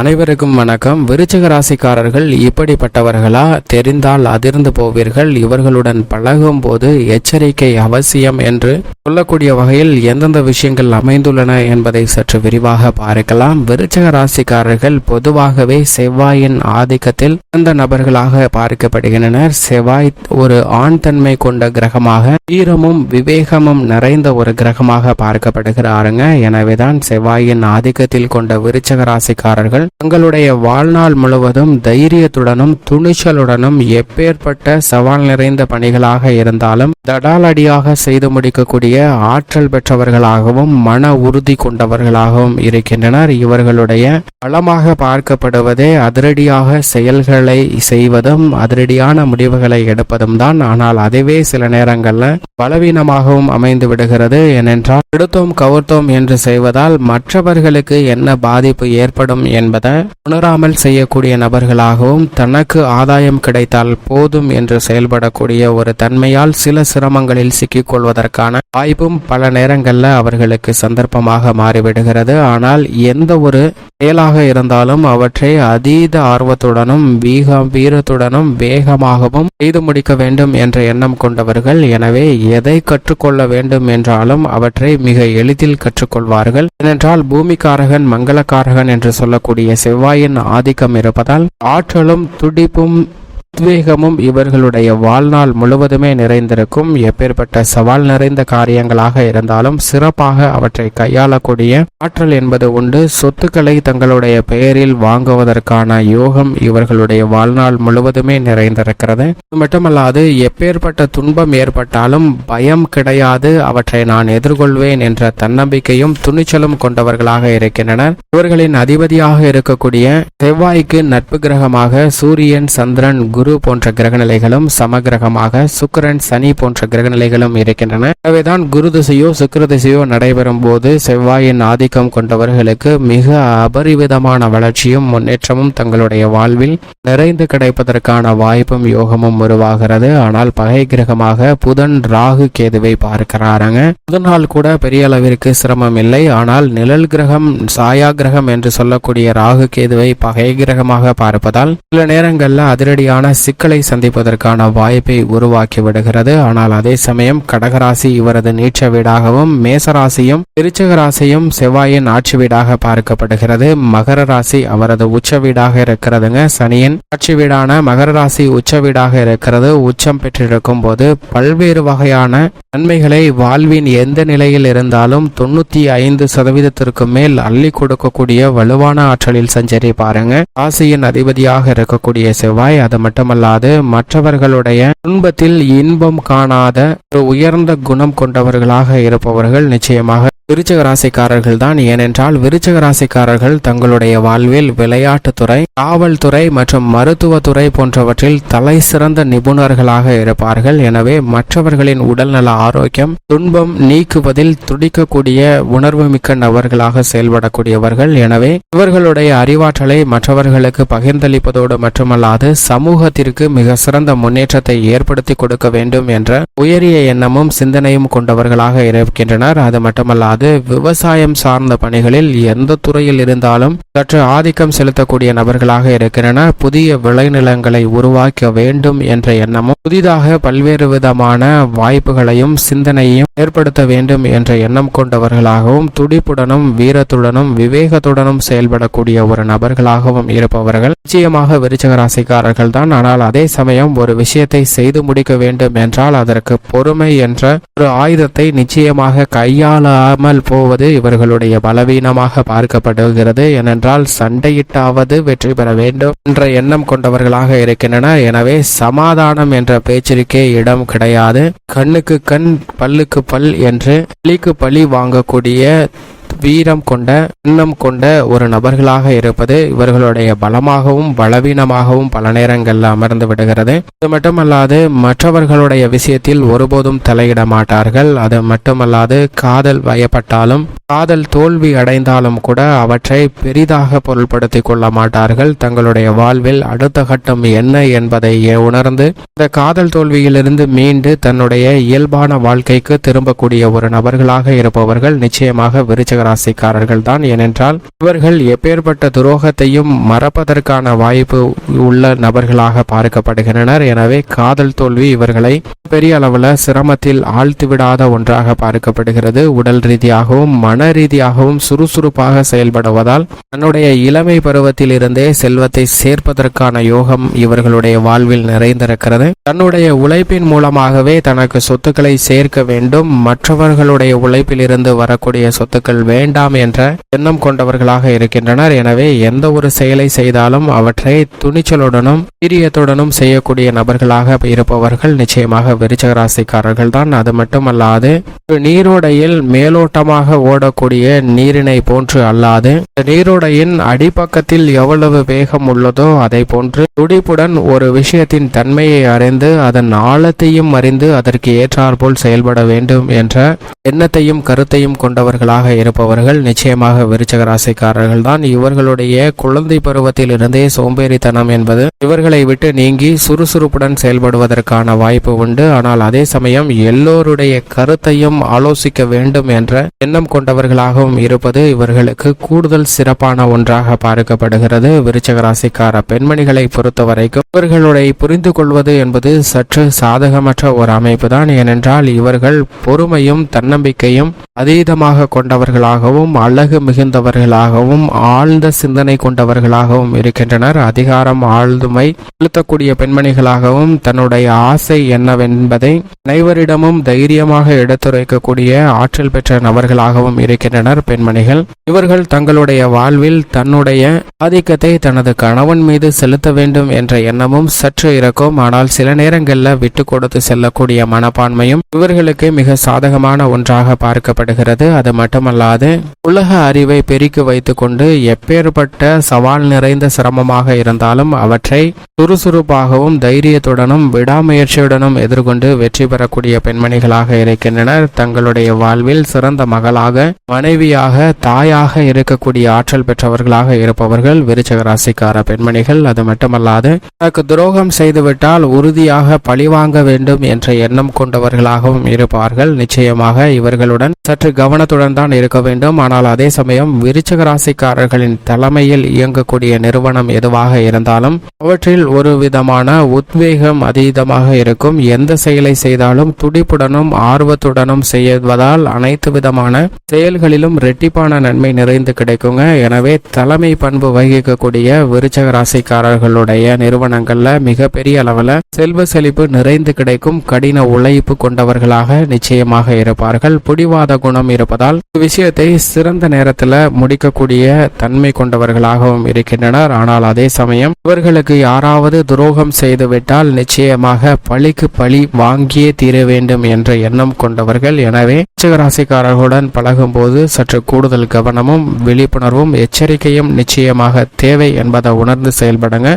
அனைவருக்கும் வணக்கம். விருச்சிக ராசிக்காரர்கள் இப்படிப்பட்டவர்களா? தெரிந்தால் அதிர்ந்து போவீர்கள். இவர்களுடன் பழகும் போது எச்சரிக்கை அவசியம் என்று சொல்லக்கூடிய வகையில் எந்தெந்த விஷயங்கள் அமைந்துள்ளன என்பதை சற்று விரிவாக பார்க்கலாம். விருச்சிக ராசிக்காரர்கள் பொதுவாகவே செவ்வாயின் ஆதிக்கத்தில் சிறந்த நபர்களாக பார்க்கப்படுகின்றனர். செவ்வாய் ஒரு ஆண் தன்மை கொண்ட கிரகமாக வீரமும் விவேகமும் நிறைந்த ஒரு கிரகமாக பார்க்கப்படுகிறாருங்க. எனவேதான் செவ்வாயின் ஆதிக்கத்தில் கொண்ட விருச்சக ராசிக்காரர்கள் தங்களுடைய வாழ்நாள் முழுவதும் தைரியத்துடனும் துணிச்சலுடனும் எப்பேற்பட்ட சவால் நிறைந்த பணிகளாக இருந்தாலும் தடாலடியாக செய்து முடிக்கக்கூடிய ஆற்றல் பெற்றவர்களாகவும் மன உறுதி கொண்டவர்களாகவும் இருக்கின்றனர். இவர்களுடைய பலமாக பார்க்கப்படுவதே அதிரடியாக செயல்களை செய்வதும் அதிரடியான முடிவுகளை எடுப்பதும் தான். ஆனால் அதுவே சில நேரங்களில் பலவீனமாகவும் அமைந்து விடுகிறது. ஏனென்றால் எடுத்தோம் கவுர்த்தோம் என்று செய்வதால் மற்றவர்களுக்கு என்ன பாதிப்பு ஏற்படும் என்பது உணராமல் செய்யக்கூடிய நபர்களாகவும் தனக்கு ஆதாயம் கிடைத்தால் போதும் என்று செயல்படக்கூடிய ஒரு தன்மையால் சில சிரமங்களில் சிக்கிக்கொள்வதற்கான வாய்ப்பும் பல நேரங்களில் அவர்களுக்கு சந்தர்ப்பமாக மாறிவிடுகிறது. ஆனால் எந்த ஒரு செயலாக இருந்தாலும் அவற்றை அதீத ஆர்வத்துடனும் வீக வீரத்துடனும் வேகமாகவும் செய்து முடிக்க வேண்டும் என்ற எண்ணம் கொண்டவர்கள். எனவே எதை கற்றுக்கொள்ள வேண்டும் என்றாலும் அவற்றை மிக எளிதில் கற்றுக்கொள்வார்கள். ஏனென்றால் பூமிக்காரகன் மங்களக்காரகன் என்று சொல்லக்கூடிய செவ்வாயின் ஆதிக்கம் இருப்பதால் ஆற்றலும் துடிப்பும் உத்வேகமும் இவர்களுடைய வாழ்நாள் முழுவதுமே நிறைந்திருக்கும். எப்பேற்பட்ட சவால் நிறைந்த காரியங்களாக இருந்தாலும் சிறப்பாக அவற்றை கையாளக்கூடிய ஆற்றல் என்பது உண்டு. சொத்துக்களை தங்களுடைய பெயரில் வாங்குவதற்கான யோகம் இவர்களுடைய வாழ்நாள் முழுவதுமே நிறைந்திருக்கிறது. அது மட்டுமல்லாது எப்பேற்பட்ட துன்பம் ஏற்பட்டாலும் பயம் கிடையாது. அவற்றை நான் எதிர்கொள்வேன் என்ற தன்னம்பிக்கையும் துணிச்சலும் கொண்டவர்களாக இருக்கின்றனர். இவர்களின் அதிபதியாக இருக்கக்கூடிய செவ்வாய்க்கு நட்பு கிரகமாக சூரியன் சந்திரன் குரு குரு போன்ற கிரகநிலைகளும் சமகிரகமாக சுக்கரன் சனி போன்ற கிரகநிலைகளும் இருக்கின்றன. எனவேதான் குரு திசையோ சுக்கர திசையோ நடைபெறும் போது செவ்வாயின் ஆதிக்கம் கொண்டவர்களுக்கு மிக அபரிவிதமான வளர்ச்சியும் முன்னேற்றமும் தங்களுடைய வாழ்வில் நிறைந்து கிடைப்பதற்கான வாய்ப்பும் யோகமும் உருவாகிறது. ஆனால் பகை கிரகமாக புதன் ராகு கேதுவை பார்க்கிறாருங்க. புதனால் கூட பெரிய அளவிற்கு சிரமம் இல்லை. ஆனால் நிழல் கிரகம் சாயா கிரகம் என்று சொல்லக்கூடிய ராகு கேதுவை பகை கிரகமாக பார்ப்பதால் சில நேரங்களில் அதிரடியான சிக்கலை சந்திப்பதற்கான வாய்ப்பை உருவாக்கி விடுகிறது ஆனால் அதே சமயம் கடகராசி இவரது நீச்ச வீடாகவும் மேசராசியும் திருச்சகராசியும் செவ்வாயின் ஆட்சி வீடாக பார்க்கப்படுகிறது. மகர ராசி அவரது உச்ச வீடாக இருக்கிறதுங்க. சனியின் ஆட்சி வீடான மகர ராசி உச்ச வீடாக இருக்கிறது. உச்சம் பெற்றிருக்கும் போது பல்வேறு வகையான நன்மைகளை வாழ்வின் எந்த நிலையில் இருந்தாலும் தொண்ணூத்தி ஐந்து சதவீதத்திற்கு மேல் அள்ளி கொடுக்கக்கூடிய வலுவான ஆற்றலில் சஞ்சரி பாருங்க ராசியின் அதிபதியாக இருக்கக்கூடிய செவ்வாய் அது மட்டும் மட்டுமல்லாது மற்றவர்களுடைய துன்பத்தில் இன்பம் காணாத ஒரு உயர்ந்த குணம் கொண்டவர்களாக இருப்பவர்கள் நிச்சயமாக விருச்சக ராசிக்காரர்கள் தான். ஏனென்றால் விருச்சக ராசிக்காரர்கள் தங்களுடைய வாழ்வில் விளையாட்டுத்துறை காவல்துறை மற்றும் மருத்துவத்துறை போன்றவற்றில் தலை சிறந்த நிபுணர்களாக இருப்பார்கள். எனவே மற்றவர்களின் உடல்நல ஆரோக்கியம் துன்பம் நீக்குவதில் துடிக்கக்கூடிய உணர்வு மிக்க நபர்களாக செயல்படக்கூடியவர்கள். எனவே இவர்களுடைய அறிவாற்றலை மற்றவர்களுக்கு பகிர்ந்தளிப்பதோடு மட்டுமல்லாது சமூகத்திற்கு மிக சிறந்த முன்னேற்றத்தை ஏற்படுத்தி கொடுக்க வேண்டும் என்ற உயரிய எண்ணமும் சிந்தனையும் கொண்டவர்களாக இருக்கின்றனர். அது மட்டுமல்லாது விவசாயம் சார்ந்த பணிகளில் எந்த துறையில் இருந்தாலும் சற்று ஆதிக்கம் செலுத்தக்கூடிய நபர்களாக இருக்கின்றனர் புதிய விளைநிலங்களை உருவாக்க வேண்டும் என்ற எண்ணமும் புதிதாக பல்வேறு விதமான வாய்ப்புகளையும் சிந்தனையும் ஏற்படுத்த வேண்டும் என்ற எண்ணம் கொண்டவர்களாகவும் துடிப்புடனும் வீரத்துடனும் விவேகத்துடனும் செயல்படக்கூடிய ஒரு நபர்களாகவும் இருப்பவர்கள் நிச்சயமாக விருச்சக ராசிக்காரர்கள் தான். ஆனால் அதே சமயம் ஒரு விஷயத்தை செய்து முடிக்க வேண்டும் என்றால் அதற்கு பொறுமை என்ற ஒரு ஆயுதத்தை நிச்சயமாக இல்லாமல் போவது இவர்களுடைய பலவீனமாக பார்க்கப்படுகிறது. ஏனென்றால் சண்டையிட்டாவது வெற்றி பெற வேண்டும் என்ற எண்ணம் கொண்டவர்களாக இருக்கின்றனர் எனவே சமாதானம் என்ற பேச்சிற்கே இடம் கிடையாது. கண்ணுக்கு கண் பல்லுக்கு பல் என்று பலிக்கு பழி வாங்கக்கூடிய வீரம் கொண்ட எண்ணம் கொண்ட ஒரு நபர்களாக இருப்பது இவர்களுடைய பலமாகவும் பலவீனமாகவும் பல நேரங்களில் அமர்ந்து விடுகிறது. அது மட்டுமல்லாது மற்றவர்களுடைய விஷயத்தில் ஒருபோதும் தலையிட மாட்டார்கள். அது மட்டுமல்லாது காதல் வயப்பட்டாலும் காதல் தோல்வி அடைந்தாலும் கூட அவற்றை பெரிதாக பொருள்படுத்தி கொள்ள மாட்டார்கள். தங்களுடைய வாழ்வில் அடுத்த கட்டம் என்ன என்பதை உணர்ந்து இந்த காதல் தோல்வியிலிருந்து மீண்டு தன்னுடைய இயல்பான வாழ்க்கைக்கு திரும்பக்கூடிய ஒரு நபர்களாக இருப்பவர்கள் நிச்சயமாக விருச்சகராக ராசிக்காரர்கள் தான் ஏனென்றால் இவர்கள் எப்பேற்பட்ட துரோகத்தையும் மறப்பதற்கான வாய்ப்பு உள்ள நபர்களாக பார்க்கப்படுகின்றனர். எனவே காதல் தோல்வி இவர்களை பெரிய அளவில் சிரமத்தில் ஆழ்த்திவிடாத ஒன்றாக பார்க்கப்படுகிறது. உடல் ரீதியாகவும் மன ரீதியாகவும் சுறுசுறுப்பாக செயல்படுவதால் தன்னுடைய இளமை பருவத்தில் இருந்தே செல்வத்தை சேர்ப்பதற்கான யோகம் இவர்களுடைய வாழ்வில் நிறைந்திருக்கிறது. தன்னுடைய உழைப்பின் மூலமாகவே தனக்கு சொத்துக்களை சேர்க்க வேண்டும். மற்றவர்களுடைய உழைப்பில் இருந்து வரக்கூடிய சொத்துக்கள் வேண்டாம் என்ற எண்ணம் கொண்டவர்களாக இருக்கின்றனர். எனவே எந்த ஒரு செயலை செய்தாலும் அவற்றை துணிச்சலுடனும் வீரியத்துடனும் செய்யக்கூடிய நபர்களாக இருப்பவர்கள் நிச்சயமாக விருச்சக ராசிக்காரர்கள் தான் அது மட்டுமல்லாது நீரோடையில் மேலோட்டமாக ஓடக்கூடிய நீரினை போன்று அல்லாது நீரோடையின் அடிப்பக்கத்தில் எவ்வளவு வேகம் உள்ளதோ அதை போன்று துடிப்புடன் ஒரு விஷயத்தின் தன்மையை அறிந்து அதன் ஆழத்தையும் அறிந்து அதற்கு ஏற்றாற்போல் செயல்பட வேண்டும் என்ற எண்ணத்தையும் கருத்தையும் கொண்டவர்களாக இருப்பவர்கள் நிச்சயமாக விருச்சக ராசிக்காரர்கள் தான் இவர்களுடைய குழந்தை பருவத்தில் இருந்தே சோம்பேறித்தனம் என்பது இவர்களை விட்டு நீங்கி சுறுசுறுப்புடன் செயல்படுவதற்கான வாய்ப்பு உண்டு. ஆனால் அதே சமயம் எல்லோருடைய கருத்தையும் ஆலோசிக்க வேண்டும் என்ற எண்ணம் கொண்டவர்களாகவும் இருப்பது இவர்களுக்கு கூடுதல் சிறப்பான ஒன்றாக பார்க்கப்படுகிறது. விருச்சகராசிக்கார பெண்மணிகளை பொறுத்தவரைக்கும் இவர்களுடைய புரிந்து கொள்வது என்பது சற்று சாதகமற்ற ஒரு அமைப்பு தான் ஏனென்றால் இவர்கள் பொறுமையும் தன்னம்பிக்கையும் அதீதமாக கொண்டவர்களாகவும் அழகு மிகுந்தவர்களாகவும் ஆழ்ந்த சிந்தனை கொண்டவர்களாகவும் இருக்கின்றனர். அதிகாரம் ஆழ்துமை செலுத்தக்கூடிய பெண்மணிகளாகவும் தன்னுடைய ஆசை என்பதை அனைவரிடமும் தைரியமாக எடுத்துரைக்கக்கூடிய ஆற்றல் பெற்ற நபர்களாகவும் இருக்கின்றனர் பெண்மணிகள். இவர்கள் தங்களுடைய வாழ்வில் தன்னுடைய ஆதிக்கத்தை தனது கணவன் மீது செலுத்த வேண்டும் என்ற எண்ணமும் சற்று இருக்கும். ஆனால் சில நேரங்களில் விட்டு கொடுத்து செல்லக்கூடிய மனப்பான்மையும் இவர்களுக்கு மிக சாதகமான ஒன்றாக பார்க்கப்படுகிறது. அது மட்டுமல்லாது உலக அறிவை பெருக்கி வைத்துக்கொண்டு எப்பேற்பட்ட சவால் நிறைந்த சிரமமாக இருந்தாலும் அவற்றை சுறுசுறுப்பாகவும் தைரியத்துடனும் விடாமுயற்சியுடனும் கொண்டு வெற்றி பெறக்கூடிய பெண்மணிகளாக இருக்கின்றனர். தங்களுடைய வாழ்வில் சிறந்த மகளாக மனைவியாக தாயாக இருக்கக்கூடிய ஆற்றல் பெற்றவர்களாக இருப்பவர்கள் விருச்சக ராசிக்கார பெண்மணிகள். அது மட்டுமல்லாது தனக்கு துரோகம் செய்துவிட்டால் உறுதியாக பழிவாங்க வேண்டும் என்ற எண்ணம் கொண்டவர்களாகவும் இருப்பார்கள். நிச்சயமாக இவர்களுடன் சற்று கவனத்துடன் தான் இருக்க வேண்டும். ஆனால் அதே சமயம் விருச்சக ராசிக்காரர்களின் தலைமையில் இயங்கக்கூடிய நிறுவனம் எதுவாக இருந்தாலும் அவற்றில் ஒரு விதமான உத்வேகம் அதீதமாக இருக்கும். எந்த செயலை செய்தாலும் துடிப்புடனும் ஆர்வத்துடனும் செய்வதால் அனைத்து விதமான செயல்களிலும் ரெட்டிப்பான நன்மை நிறைந்து கிடைக்குங்க. எனவே தலைமை பண்பு வகிக்கக்கூடிய விருச்சக ராசிக்காரர்களுடைய நிறுவனங்கள்ல மிகப்பெரிய அளவில் செல்வ செழிப்பு நிறைந்து கிடைக்கும். கடின உழைப்பு கொண்டவர்களாக நிச்சயமாக இருப்பார்கள். பிடிவாத குணம் இருப்பதால் விஷயத்தை சிறந்த நேரத்தில் முடிக்கக்கூடிய தன்மை கொண்டவர்களாகவும் இருக்கின்றனர். ஆனால் அதே சமயம் இவர்களுக்கு யாராவது துரோகம் செய்துவிட்டால் நிச்சயமாக பழிக்கு பழி வாங்கியே தீர வேண்டும் என்ற எண்ணம் கொண்டவர்கள். எனவே ராசிக்காரர்களுடன் பழகும் போது சற்று கூடுதல் கவனமும் விழிப்புணர்வும் எச்சரிக்கையும் நிச்சயமாக தேவை என்பதை உணர்ந்து செயல்படுங்க.